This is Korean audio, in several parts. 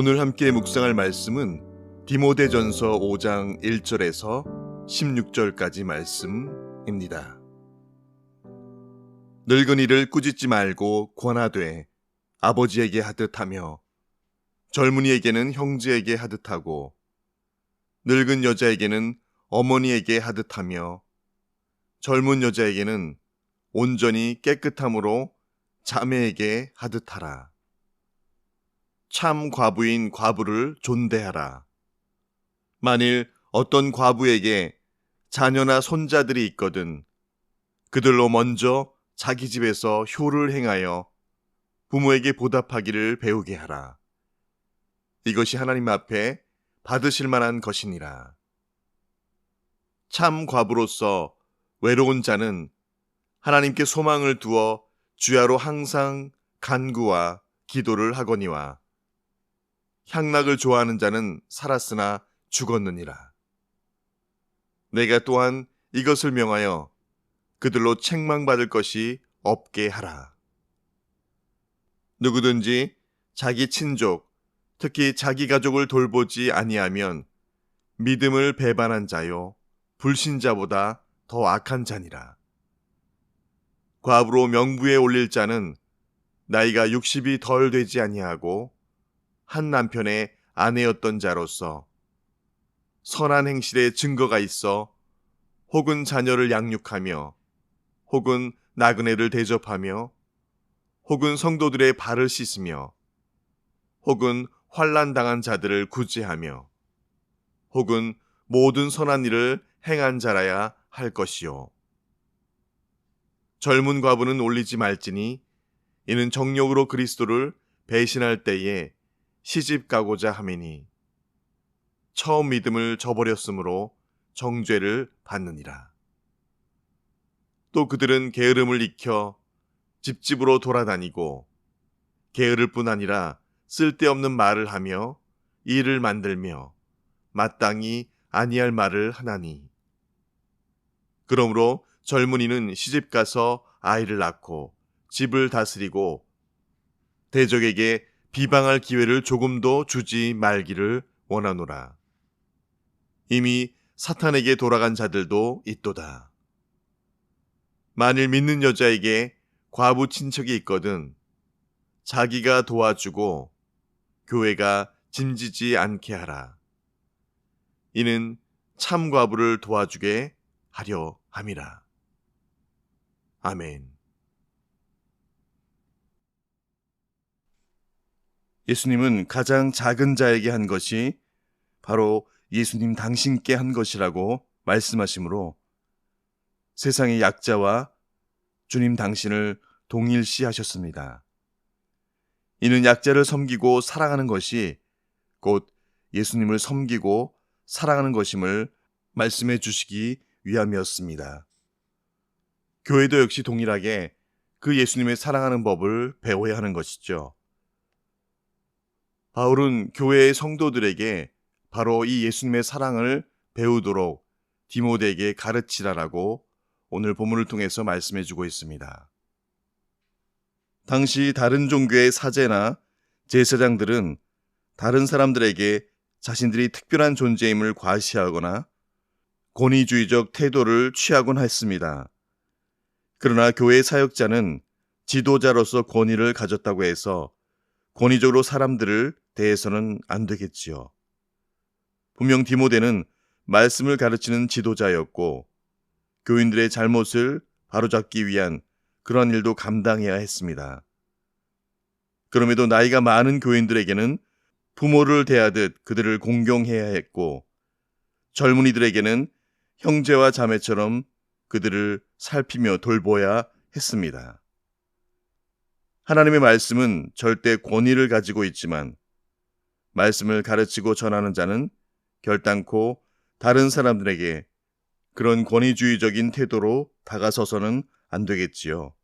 오늘 함께 묵상할 말씀은 디모데전서 5장 1절에서 16절까지 말씀입니다. 늙은이를 꾸짖지 말고 권하되 아버지에게 하듯 하며 젊은이에게는 형제에게 하듯 하고 늙은 여자에게는 어머니에게 하듯 하며 젊은 여자에게는 온전히 깨끗함으로 자매에게 하듯 하라. 참 과부인 과부를 존대하라. 만일 어떤 과부에게 자녀나 손자들이 있거든 그들로 먼저 자기 집에서 효를 행하여 부모에게 보답하기를 배우게 하라. 이것이 하나님 앞에 받으실 만한 것이니라. 참 과부로서 외로운 자는 하나님께 소망을 두어 주야로 항상 간구와 기도를 하거니와 향락을 좋아하는 자는 살았으나 죽었느니라. 내가 또한 이것을 명하여 그들로 책망받을 것이 없게 하라. 누구든지 자기 친족, 특히 자기 가족을 돌보지 아니하면 믿음을 배반한 자요, 불신자보다 더 악한 자니라. 과부로 명부에 올릴 자는 나이가 60이 덜 되지 아니하고 한 남편의 아내였던 자로서 선한 행실에 증거가 있어 혹은 자녀를 양육하며 혹은 나그네를 대접하며 혹은 성도들의 발을 씻으며 혹은 환란 당한 자들을 구제하며 혹은 모든 선한 일을 행한 자라야 할 것이요. 젊은 과부는 올리지 말지니 이는 정욕으로 그리스도를 배신할 때에 시집 가고자 함이니 처음 믿음을 저버렸으므로 정죄를 받느니라. 또 그들은 게으름을 익혀 집집으로 돌아다니고 게으를 뿐 아니라 쓸데없는 말을 하며 일을 만들며 마땅히 아니할 말을 하나니 그러므로 젊은이는 시집 가서 아이를 낳고 집을 다스리고 대적에게 비방할 기회를 조금도 주지 말기를 원하노라. 이미 사탄에게 돌아간 자들도 있도다. 만일 믿는 여자에게 과부 친척이 있거든 자기가 도와주고 교회가 짐지지 않게 하라. 이는 참 과부를 도와주게 하려 함이라. 아멘. 예수님은 가장 작은 자에게 한 것이 바로 예수님 당신께 한 것이라고 말씀하시므로 세상의 약자와 주님 당신을 동일시 하셨습니다. 이는 약자를 섬기고 사랑하는 것이 곧 예수님을 섬기고 사랑하는 것임을 말씀해 주시기 위함이었습니다. 교회도 역시 동일하게 그 예수님의 사랑하는 법을 배워야 하는 것이죠. 바울은 교회의 성도들에게 바로 이 예수님의 사랑을 배우도록 디모데에게 가르치라라고 오늘 본문을 통해서 말씀해 주고 있습니다. 당시 다른 종교의 사제나 제사장들은 다른 사람들에게 자신들이 특별한 존재임을 과시하거나 권위주의적 태도를 취하곤 했습니다. 그러나 교회 사역자는 지도자로서 권위를 가졌다고 해서 권위적으로 사람들을 대해서는 안 되겠지요. 분명 디모데는 말씀을 가르치는 지도자였고 교인들의 잘못을 바로잡기 위한 그런 일도 감당해야 했습니다. 그럼에도 나이가 많은 교인들에게는 부모를 대하듯 그들을 공경해야 했고 젊은이들에게는 형제와 자매처럼 그들을 살피며 돌보아야 했습니다. 하나님의 말씀은 절대 권위를 가지고 있지만 말씀을 가르치고 전하는 자는 결단코 다른 사람들에게 그런 권위주의적인 태도로 다가서서는 안 되겠지요.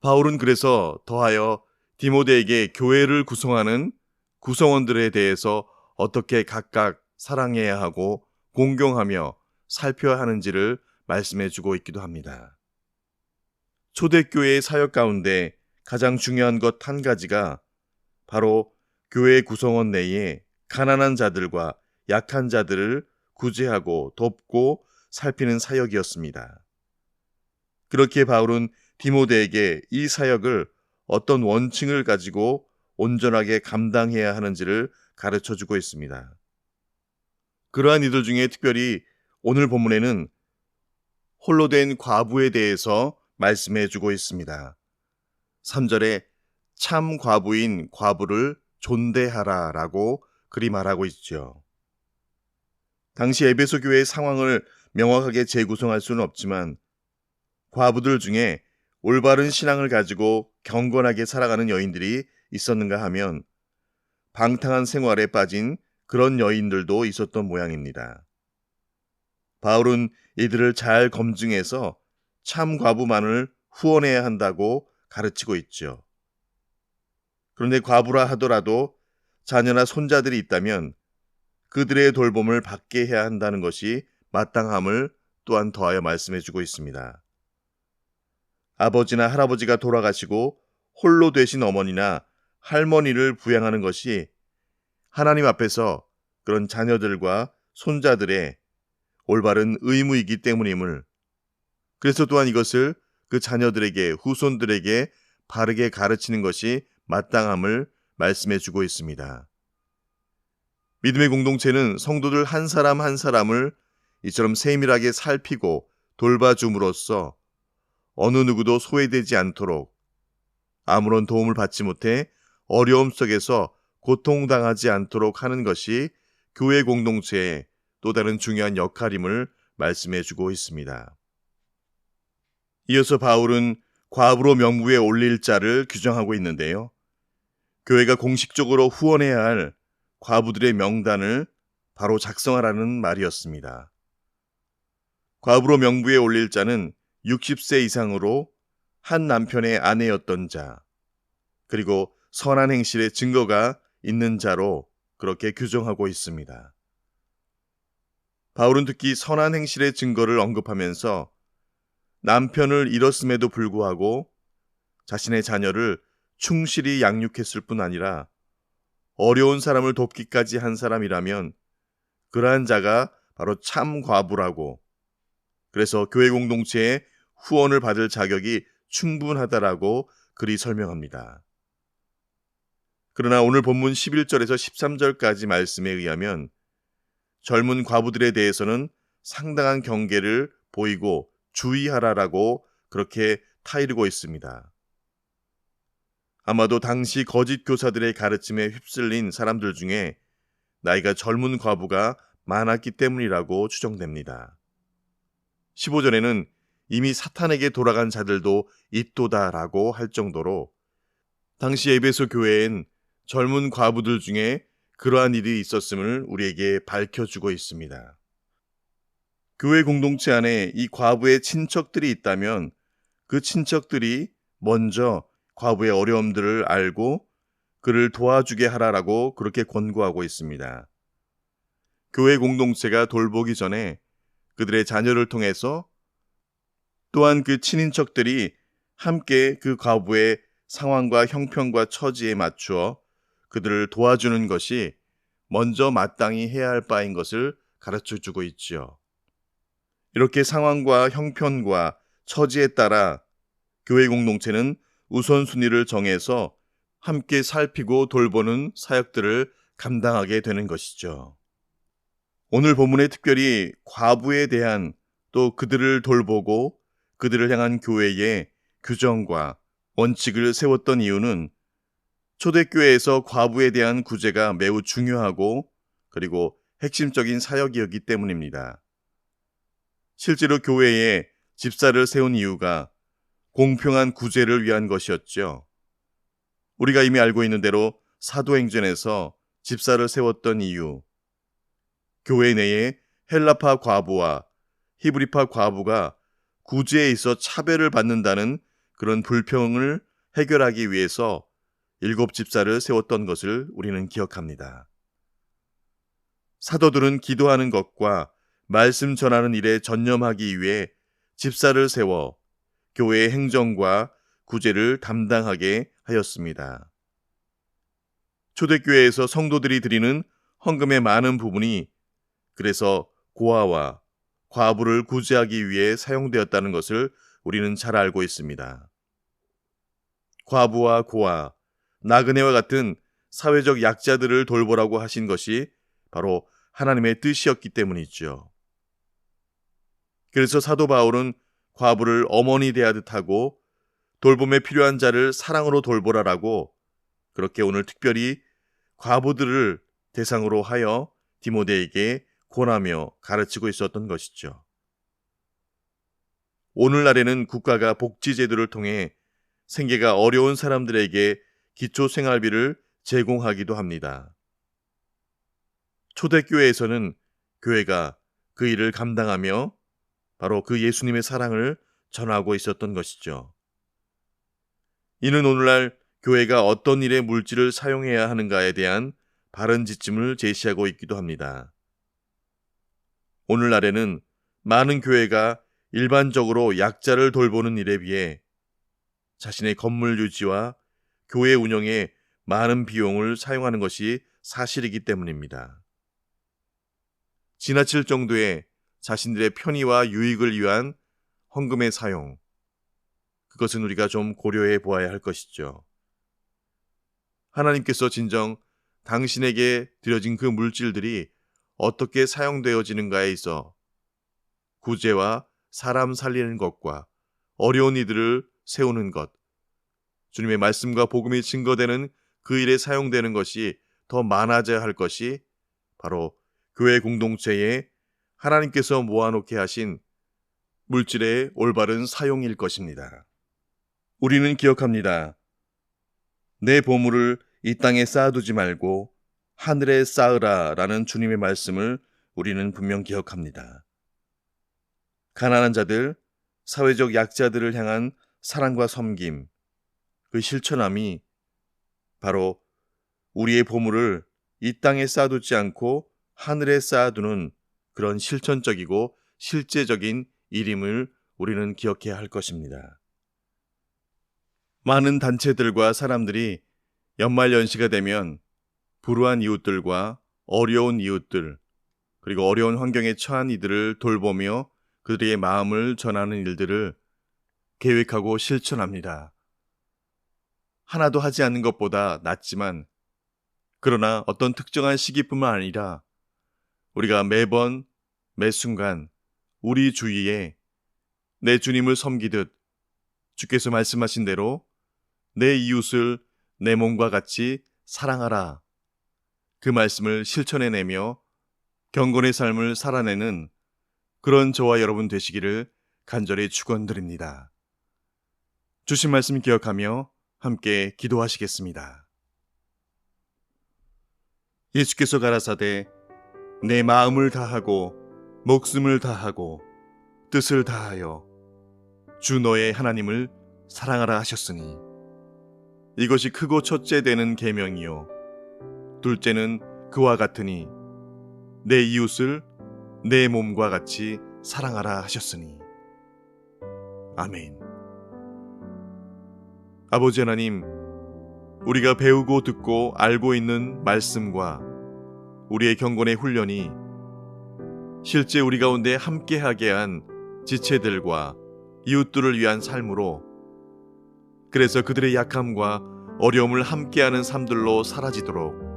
바울은 그래서 더하여 디모데에게 교회를 구성하는 구성원들에 대해서 어떻게 각각 사랑해야 하고 공경하며 살펴야 하는지를 말씀해 주고 있기도 합니다. 초대교회의 사역 가운데 가장 중요한 것 한 가지가 바로 교회 구성원 내에 가난한 자들과 약한 자들을 구제하고 돕고 살피는 사역이었습니다. 그렇게 바울은 디모데에게 이 사역을 어떤 원칙을 가지고 온전하게 감당해야 하는지를 가르쳐 주고 있습니다. 그러한 이들 중에 특별히 오늘 본문에는 홀로 된 과부에 대해서 말씀해 주고 있습니다. 3절에 참 과부인 과부를 존대하라 라고 그리 말하고 있죠. 당시 에베소 교회의 상황을 명확하게 재구성할 수는 없지만 과부들 중에 올바른 신앙을 가지고 경건하게 살아가는 여인들이 있었는가 하면 방탕한 생활에 빠진 그런 여인들도 있었던 모양입니다. 바울은 이들을 잘 검증해서 참 과부만을 후원해야 한다고 가르치고 있죠. 그런데 과부라 하더라도 자녀나 손자들이 있다면 그들의 돌봄을 받게 해야 한다는 것이 마땅함을 또한 더하여 말씀해 주고 있습니다. 아버지나 할아버지가 돌아가시고 홀로 되신 어머니나 할머니를 부양하는 것이 하나님 앞에서 그런 자녀들과 손자들의 올바른 의무이기 때문임을 그래서 또한 이것을 그 자녀들에게 후손들에게 바르게 가르치는 것이 마땅함을 말씀해 주고 있습니다. 믿음의 공동체는 성도들 한 사람 한 사람을 이처럼 세밀하게 살피고 돌봐줌으로써 어느 누구도 소외되지 않도록 아무런 도움을 받지 못해 어려움 속에서 고통당하지 않도록 하는 것이 교회 공동체의 또 다른 중요한 역할임을 말씀해 주고 있습니다. 이어서 바울은 과부로 명부에 올릴 자를 규정하고 있는데요. 교회가 공식적으로 후원해야 할 과부들의 명단을 바로 작성하라는 말이었습니다. 과부로 명부에 올릴 자는 60세 이상으로 한 남편의 아내였던 자, 그리고 선한 행실의 증거가 있는 자로 그렇게 규정하고 있습니다. 바울은 특히 선한 행실의 증거를 언급하면서 남편을 잃었음에도 불구하고 자신의 자녀를 충실히 양육했을 뿐 아니라 어려운 사람을 돕기까지 한 사람이라면 그러한 자가 바로 참 과부라고 그래서 교회 공동체에 후원을 받을 자격이 충분하다라고 그리 설명합니다. 그러나 오늘 본문 11절에서 13절까지 말씀에 의하면 젊은 과부들에 대해서는 상당한 경계를 보이고 주의하라라고 그렇게 타이르고 있습니다. 아마도 당시 거짓 교사들의 가르침에 휩쓸린 사람들 중에 나이가 젊은 과부가 많았기 때문이라고 추정됩니다. 15절에는 이미 사탄에게 돌아간 자들도 있도다라고 할 정도로 당시 에베소 교회엔 젊은 과부들 중에 그러한 일이 있었음을 우리에게 밝혀주고 있습니다. 교회 공동체 안에 이 과부의 친척들이 있다면 그 친척들이 먼저 과부의 어려움들을 알고 그를 도와주게 하라라고 그렇게 권고하고 있습니다. 교회 공동체가 돌보기 전에 그들의 자녀를 통해서 또한 그 친인척들이 함께 그 과부의 상황과 형편과 처지에 맞추어 그들을 도와주는 것이 먼저 마땅히 해야 할 바인 것을 가르쳐 주고 있지요. 이렇게 상황과 형편과 처지에 따라 교회 공동체는 우선순위를 정해서 함께 살피고 돌보는 사역들을 감당하게 되는 것이죠. 오늘 본문에 특별히 과부에 대한 또 그들을 돌보고 그들을 향한 교회의 규정과 원칙을 세웠던 이유는 초대교회에서 과부에 대한 구제가 매우 중요하고 그리고 핵심적인 사역이었기 때문입니다. 실제로 교회에 집사를 세운 이유가 공평한 구제를 위한 것이었죠. 우리가 이미 알고 있는 대로 사도행전에서 집사를 세웠던 이유, 교회 내에 헬라파 과부와 히브리파 과부가 구제에 있어 차별을 받는다는 그런 불평을 해결하기 위해서 일곱 집사를 세웠던 것을 우리는 기억합니다. 사도들은 기도하는 것과 말씀 전하는 일에 전념하기 위해 집사를 세워 교회의 행정과 구제를 담당하게 하였습니다. 초대교회에서 성도들이 드리는 헌금의 많은 부분이 그래서 고아와 과부를 구제하기 위해 사용되었다는 것을 우리는 잘 알고 있습니다. 과부와 고아, 나그네와 같은 사회적 약자들을 돌보라고 하신 것이 바로 하나님의 뜻이었기 때문이죠. 그래서 사도 바울은 과부를 어머니 대하듯 하고 돌봄에 필요한 자를 사랑으로 돌보라라고 그렇게 오늘 특별히 과부들을 대상으로 하여 디모데에게 권하며 가르치고 있었던 것이죠. 오늘날에는 국가가 복지제도를 통해 생계가 어려운 사람들에게 기초 생활비를 제공하기도 합니다. 초대교회에서는 교회가 그 일을 감당하며 바로 그 예수님의 사랑을 전하고 있었던 것이죠. 이는 오늘날 교회가 어떤 일에 물질을 사용해야 하는가에 대한 바른 지침을 제시하고 있기도 합니다. 오늘날에는 많은 교회가 일반적으로 약자를 돌보는 일에 비해 자신의 건물 유지와 교회 운영에 많은 비용을 사용하는 것이 사실이기 때문입니다. 지나칠 정도의 자신들의 편의와 유익을 위한 헌금의 사용, 그것은 우리가 좀 고려해 보아야 할 것이죠. 하나님께서 진정 당신에게 드려진 그 물질들이 어떻게 사용되어지는가에 있어 구제와 사람 살리는 것과 어려운 이들을 세우는 것, 주님의 말씀과 복음이 증거되는 그 일에 사용되는 것이 더 많아져야 할 것이 바로 교회 공동체에 하나님께서 모아놓게 하신 물질의 올바른 사용일 것입니다. 우리는 기억합니다. 내 보물을 이 땅에 쌓아두지 말고 하늘에 쌓으라 라는 주님의 말씀을 우리는 분명 기억합니다. 가난한 자들, 사회적 약자들을 향한 사랑과 섬김, 그 실천함이 바로 우리의 보물을 이 땅에 쌓아두지 않고 하늘에 쌓아두는 그런 실천적이고 실제적인 일임을 우리는 기억해야 할 것입니다. 많은 단체들과 사람들이 연말 연시가 되면 불우한 이웃들과 어려운 이웃들, 그리고 어려운 환경에 처한 이들을 돌보며 그들의 마음을 전하는 일들을 계획하고 실천합니다. 하나도 하지 않는 것보다 낫지만, 그러나 어떤 특정한 시기뿐만 아니라 우리가 매번, 매 순간 우리 주위에 내 주님을 섬기듯 주께서 말씀하신 대로 내 이웃을 내 몸과 같이 사랑하라. 그 말씀을 실천해내며 경건의 삶을 살아내는 그런 저와 여러분 되시기를 간절히 축원드립니다. 주신 말씀 기억하며 함께 기도하시겠습니다. 예수께서 가라사대 내 마음을 다하고 목숨을 다하고 뜻을 다하여 주 너의 하나님을 사랑하라 하셨으니 이것이 크고 첫째 되는 계명이요 둘째는 그와 같으니 내 이웃을 내 몸과 같이 사랑하라 하셨으니 아멘. 아버지 하나님, 우리가 배우고 듣고 알고 있는 말씀과 우리의 경건의 훈련이 실제 우리 가운데 함께하게 한 지체들과 이웃들을 위한 삶으로 그래서 그들의 약함과 어려움을 함께하는 삶들로 사라지도록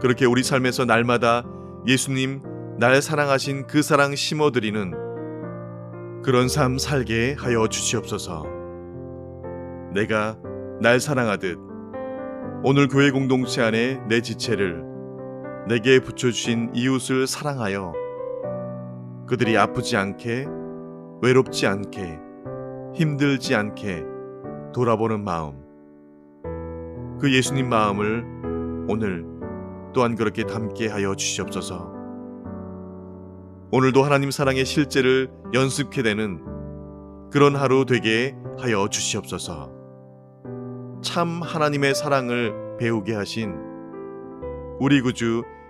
그렇게 우리 삶에서 날마다 예수님 날 사랑하신 그 사랑 심어드리는 그런 삶 살게 하여 주시옵소서. 내가 날 사랑하듯 오늘 교회 공동체 안에 내 지체를 내게 붙여주신 이웃을 사랑하여 그들이 아프지 않게 외롭지 않게 힘들지 않게 돌아보는 마음 그 예수님 마음을 오늘 또한 그렇게 담게 하여 주시옵소서. 오늘도 하나님 사랑의 실제를 연습케 되는 그런 하루 되게 하여 주시옵소서. 참 하나님의 사랑을 배우게 하신 우리 구주